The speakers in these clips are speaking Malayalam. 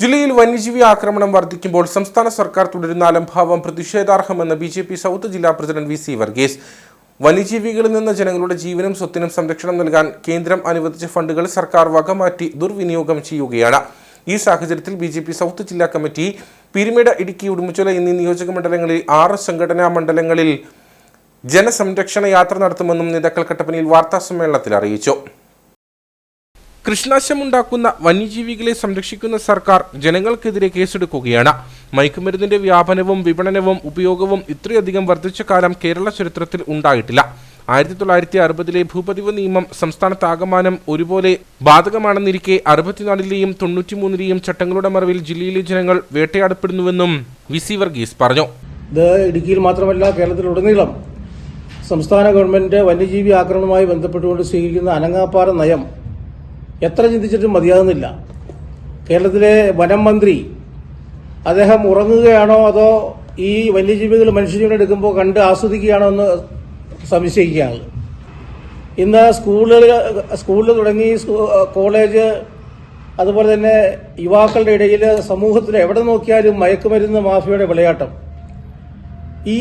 ജില്ലയിൽ വന്യജീവി ആക്രമണം വർദ്ധിക്കുമ്പോൾ സംസ്ഥാന സർക്കാർ തുടരുന്ന അലംഭാവം പ്രതിഷേധാർഹമെന്ന് ബി ജെ പി സൗത്ത് ജില്ലാ പ്രസിഡന്റ് വി സി വർഗീസ്. വന്യജീവികളിൽ നിന്ന് ജനങ്ങളുടെ ജീവനും സ്വത്തിനും സംരക്ഷണം നൽകാൻ കേന്ദ്രം അനുവദിച്ച ഫണ്ടുകൾ സർക്കാർ വകമാറ്റി ദുർവിനിയോഗം ചെയ്യുകയാണ്. ഈ സാഹചര്യത്തിൽ ബി ജെ പി സൗത്ത് ജില്ലാ കമ്മിറ്റി പിരിമിട ഇടുക്കി ഉടുമ്പുചോല എന്നീ നിയോജക മണ്ഡലങ്ങളിൽ ആറ് സംഘടനാ മണ്ഡലങ്ങളിൽ ജനസംരക്ഷണ യാത്ര നടത്തുമെന്നും നേതാക്കൾ കട്ടപ്പനയിൽ വാർത്താസമ്മേളനത്തിൽ അറിയിച്ചു. കൃഷ്ണാശമുണ്ടാക്കുന്ന വന്യജീവികളെ സംരക്ഷിക്കുന്ന സർക്കാർ ജനങ്ങൾക്കെതിരെ കേസെടുക്കുകയാണ്. മയക്കുമരുന്നിന്റെ വ്യാപനവും വിപണനവും ഉപയോഗവും ഇത്രയധികം വർദ്ധിച്ച കാലം കേരള ചരിത്രത്തിൽ ഉണ്ടായിട്ടില്ല. ആയിരത്തി തൊള്ളായിരത്തി അറുപതിലെ ഭൂപതിവ് നിയമം സംസ്ഥാനത്താകമാനം ഒരുപോലെ ബാധകമാണെന്നിരിക്കെ അറുപത്തിനാലിലെയും തൊണ്ണൂറ്റിമൂന്നിലെയും ചട്ടങ്ങളുടെ മറവിൽ ജില്ലയിലെ ജനങ്ങൾ വേട്ടയാടപ്പെടുന്നുവെന്നും വി സി വർഗീസ് പറഞ്ഞു. ഇത് ഇടുക്കിയിൽ മാത്രമല്ല കേരളത്തിലുടനീളം സംസ്ഥാന ഗവൺമെന്റ് വന്യജീവി ആക്രമണവുമായി ബന്ധപ്പെട്ടുകൊണ്ട് സ്വീകരിക്കുന്ന അനങ്ങാപ്പാറ നയം എത്ര ചിന്തിച്ചിട്ടും മതിയാകുന്നില്ല. കേരളത്തിലെ വനം മന്ത്രി അദ്ദേഹം ഉറങ്ങുകയാണോ അതോ ഈ വന്യജീവികൾ മനുഷ്യജീവൻ എടുക്കുമ്പോൾ കണ്ട് ആസ്വദിക്കുകയാണോ എന്ന് സംശയിക്കുകയാണ്. ഇന്ന് സ്കൂളുകൾ സ്കൂളിൽ തുടങ്ങി കോളേജ് അതുപോലെ തന്നെ യുവാക്കളുടെ ഇടയിൽ സമൂഹത്തിൽ എവിടെ നോക്കിയാലും മയക്കുമരുന്ന് മാഫിയയുടെ വിളയാട്ടം. ഈ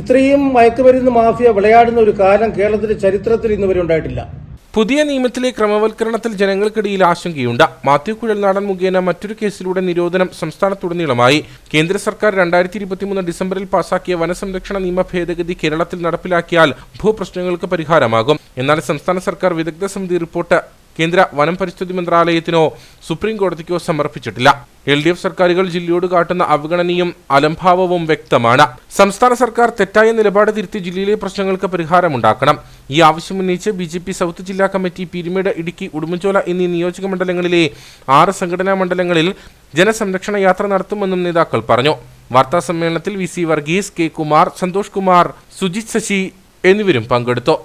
ഇത്രയും മയക്കുമരുന്ന് മാഫിയ വിളയാടുന്ന ഒരു കാലം കേരളത്തിന്റെ ചരിത്രത്തിൽ ഇന്നുവരെ ഉണ്ടായിട്ടില്ല. പുതിയ നിയമത്തിലെ ക്രമവൽക്കരണത്തിൽ ജനങ്ങൾക്കിടയിൽ ആശങ്കയുണ്ട്. മാത്യു കുഴൽനാടൻ മുഖേന മറ്റൊരു കേസിലൂടെ നിരോധനം സംസ്ഥാനത്തുടനീളമായി. കേന്ദ്ര സർക്കാർ രണ്ടായിരത്തി ഇരുപത്തിമൂന്ന് ഡിസംബറിൽ പാസാക്കിയ വനസംരക്ഷണ നിയമ ഭേദഗതി കേരളത്തിൽ നടപ്പിലാക്കിയാൽ ഭൂപ്രശ്നങ്ങൾക്ക് പരിഹാരമാകും. എന്നാൽ സംസ്ഥാന സർക്കാർ വിദഗ്ധ സമിതി റിപ്പോർട്ട് കേന്ദ്ര വനം പരിസ്ഥിതി മന്ത്രാലയത്തിനോ സുപ്രീം കോടതിക്കോ സമർപ്പിച്ചിട്ടില്ല. എൽ ഡി എഫ് സർക്കാരുകൾ ജില്ലയോട് കാട്ടുന്ന അവഗണനയും അലംഭാവവും വ്യക്തമാണ്. സംസ്ഥാന സർക്കാർ തെറ്റായ നിലപാട് തിരുത്തി ജില്ലയിലെ പ്രശ്നങ്ങൾക്ക് പരിഹാരമുണ്ടാക്കണം. ഈ ആവശ്യമുന്നയിച്ച് ബി ജെ പി സൗത്ത് ജില്ലാ കമ്മിറ്റി പീരുമേട് ഇടുക്കി ഉടുമ്പൻചോല എന്നീ നിയോജക മണ്ഡലങ്ങളിലെ ആറ് സംഘടനാ മണ്ഡലങ്ങളിൽ ജനസംരക്ഷണ യാത്ര നടത്തുമെന്നും നേതാക്കൾ പറഞ്ഞു. വാർത്താ സമ്മേളനത്തിൽ V C Varghese K Kumar Santhosh Kumar Sujith Sasi എന്നിവരും പങ്കെടുത്തു.